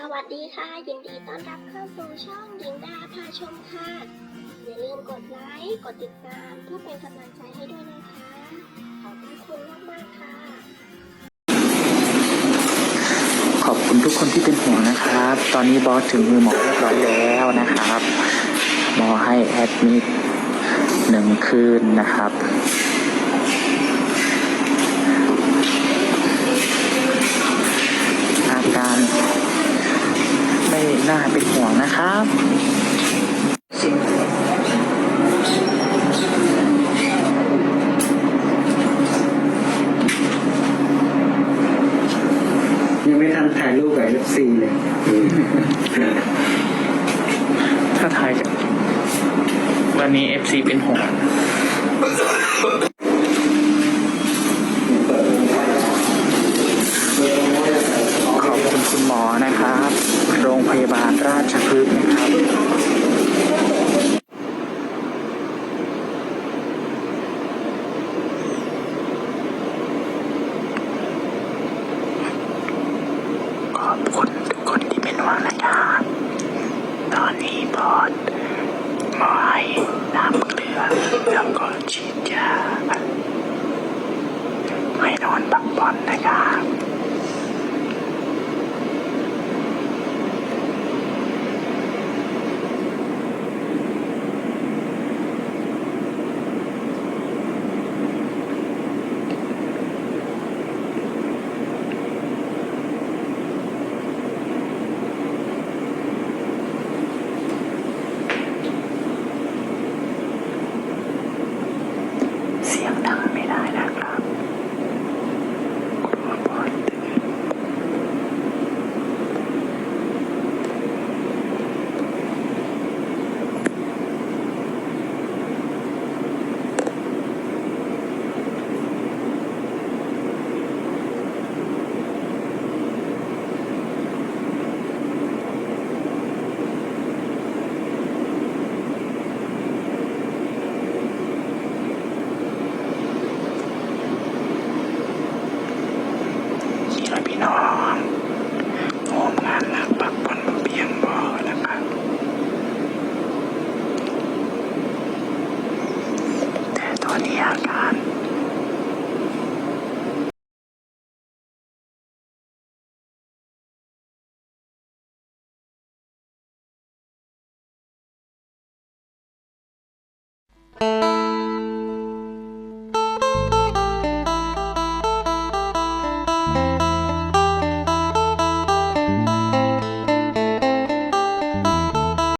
สวัสดีค่ะ ยินดีต้อนรับเข้าสู่ช่องหญิงดาพาชมค่ะ อย่าลืมกดไลค์กดติดตามเพื่อเป็นกำลังใจให้ด้วยนะคะ ขอบคุณมากๆค่ะ ขอบคุณทุกคนที่เป็นห่วงนะครับ ตอนนี้บอสถึงมือหมอเรียบร้อยแล้วนะครับ หมอให้แอดมิดหนึ่งคืนนะครับ วงนะครับยังไม่ทันถ่ายรูปกับเอฟซีเลยถ้าทายจากวันนี้ FC เป็นห่วงขอบคุณคุณหมอนะครับโรง ฉีดยาไม่นอนพักบอลนะครับ